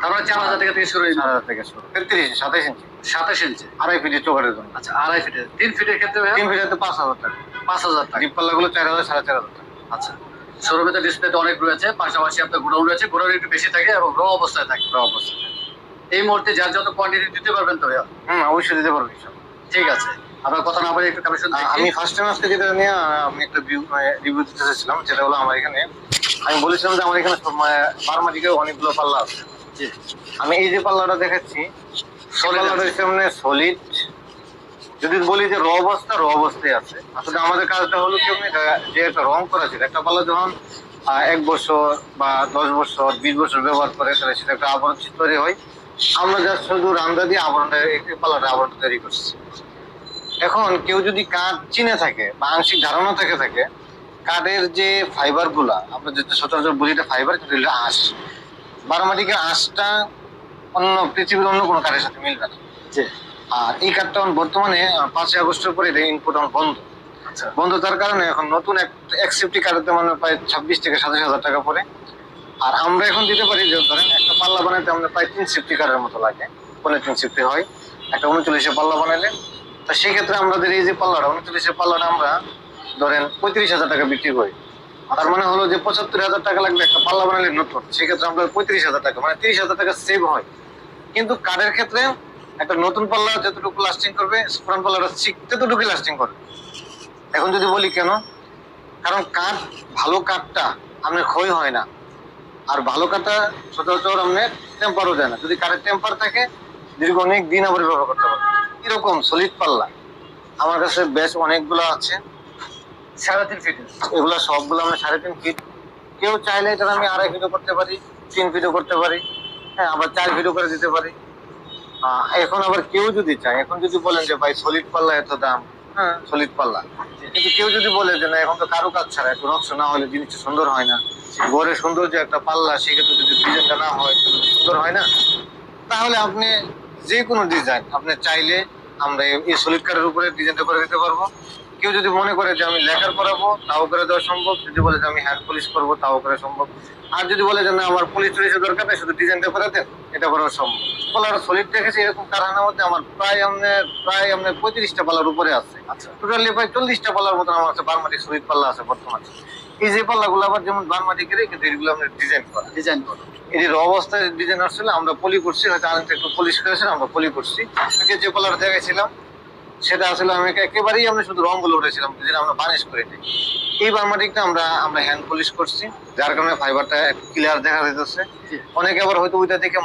তারপরে চার হাজার টাকা থেকে শুরু চার হাজার থেকে শুরু। তেত্রিশ সাতাইশ ইঞ্চি সাতাশ ইঞ্চি আড়াই ফিটের চোখের জন্য। আচ্ছা আড়াই ফিটের তিন ফিটের ক্ষেত্রে তিন ফিটের তো পাঁচ হাজার টাকা। পাঁচ হাজার টাকা। চার হাজার সাড়ে চার হাজার টাকা। আচ্ছা শোরুমে তো ডিসপ্লেতে অনেক রয়েছে পাশাপাশি আপনার রয়েছে একটু বেশি থাকে এবং র অবস্থায় থাকে। পুরো অবস্থা এই মুহূর্তে যার যত কোয়ান্টিটি দিতে পারবেন তো ভাইয়া? হুম অবশ্যই দিতে পারব ঠিক আছে। আপনার কথা না বলে একটু কালেকশন আমি ফার্স্ট টাইম আজকে যেটা নিয়ে আমি একটা রিভিউ দিতে চাইছিলাম যেটা হলো আমার এখানে। আমি বলেছিলাম যে আমার এখানে বারমাটিকে অনেকগুলো পাল্লা আছে। আমি এই যে পাল্লাটা দেখাচ্ছি পাল্লাটা। সামনে সলিড। যদি বলি যে র অবস্থা র অবস্থায় আছে। আসলে আমাদের কাজটা হলো কি এটা- যে একটা রং করা ছিল একটা পাল্লা যখন এক বছর বা দশ বছর বিশ বছর ব্যবহার করে তাহলে সেটা একটা আবরণ তৈরি হয়। আমরা যা শুধু রান্দা দিয়ে আবরণটা এই পাল্লাটা আবরণ তৈরি করছি। এখন কেউ যদি কাঠ চিনে থাকে বা আংশিক ধারণা থেকে থাকে কাঠের যে ফাইবারগুলা আমরা যেটা সচরাচর বলি এটা ফাইবার কিন্তু আঁশ। বারোমাটিকের আঁশটা অন্য পৃথিবীর অন্য কোনো কারের সাথে মিলবে না। আর এই এখন বর্তমানে পাঁচই আগস্টের পরে ইনপুট এখন বন্ধ। আচ্ছা। বন্ধ তার কারণে এখন নতুন এক সেফটি কাঠের মানে প্রায় ছাব্বিশ থেকে সাতাশ হাজার টাকা পড়ে। আর আমরা এখন দিতে পারি যে ধরেন একটা পাল্লা বানাইতে আমরা প্রায় তিন সেফটি কাঠের মতো লাগে। পনেরো তিন সেফটি হয়। একটা উনচল্লিশে পাল্লা বানাইলে। তো সেই ক্ষেত্রে আমাদের এই যে পাল্লাটা উনচল্লিশের পাল্লাটা আমরা ধরেন পঁয়ত্রিশ হাজার টাকা বিক্রি করি। তার মানে হলো যে পঁচাত্তর হাজার টাকা লাগবে একটা পাল্লা বানালে নতুন। সেক্ষেত্রে আমরা পঁয়ত্রিশ হাজার টাকা মানে তিরিশ হাজার টাকা সেভ হয়। কিন্তু কাঠের ক্ষেত্রে একটা নতুন পাল্লা যতটুকু লাস্টিং করবে পুরান পাল্লাটা শিখতে ততটুকু লাস্টিং করবে এখন যদি বলি কেন? কারণ কাঠ, ভালো কাঠটা আপনার ক্ষয় হয় না। আর ভালো কাঠটা সচরাচর আপনার টেম্পারও যায় না। যদি কাঠের টেম্পার থাকে, দীর্ঘ অনেক দিন আবার ব্যবহার করতে পারবে এরকম সলিড পাল্লা। আমার কাছে বেশ অনেকগুলো আছে। সাড়ে তিন ফিটের এগুলো সবগুলো আমরা সাড়ে তিন ফিট কেউ চাইলে এটা আমি আড়াই ফিটও করতে পারি, তিন ফিটও করতে পারি হ্যাঁ আবার চার ফিটও করে দিতে পারি। এখন আবার কেউ যদি চায়, এখন যদি বলেন যে, ভাই সলিড পাল্লা এত দাম হ্যাঁ সলিড পাল্লা। কিন্তু কেউ যদি বলে যে, না, এখন তো কারও কাজ ছাড়া একটু নকশা না হলে জিনিসটা সুন্দর হয় না ঘরে সুন্দর যে একটা পাল্লা, সেক্ষেত্রে যদি ডিজাইনটা না হয় সুন্দর হয় না? তাহলে আপনি যে কোনো ডিজাইন আপনি চাইলে আমরা এই- সলিড কার্ডের উপরে ডিজাইনটা করে দিতে পারব। কেউ যদি মনে করে যে আমি লেখার করাবো তাও করে দেওয়া সম্ভব। যদি বলে যে আমি হ্যান্ড পলিশ করব তাও করে সম্ভব। আর যদি বলে যে না আমার পলিশ টলিশের দরকার নেই শুধু ডিজাইনটা করে দেন এটা করা সম্ভব। পালার সলিড দেখেছি এরকম কারখানার মধ্যে আমার প্রায় আপনার প্রায় আপনার পঁয়ত্রিশটা পালার উপরে আছে। আচ্ছা। টোটালি প্রায় চল্লিশটা পাল্লার মতন আমার কাছে বারমাটিক সলিড পাল্লা আছে বর্তমানে। এই যে পাল্লাগুলো আবার যেমন বারমাটিকেরই কিন্তু এগুলো আমরা ডিজাইন করা ডিজাইন করো এই অবস্থায় ডিজাইন আসছিল আমরা পলি করছি হয়তো আরেকটা একটু পলিশ করেছেন আমরা পলি করছি। আগে যে কালার দেখাইছিলাম সেটা আসলে আমি একেবারেই আমরা শুধু রংগুলো উঠেছিলাম যেটা আমরা বানিশ করে দিই এই বার্মাটিকটা আমরা আমরা হ্যান্ড পলিশ করছি যার কারণে ফাইবারটা ক্লিয়ার দেখা যাচ্ছে অনেকে আবার হয়তো ওইটা দেখে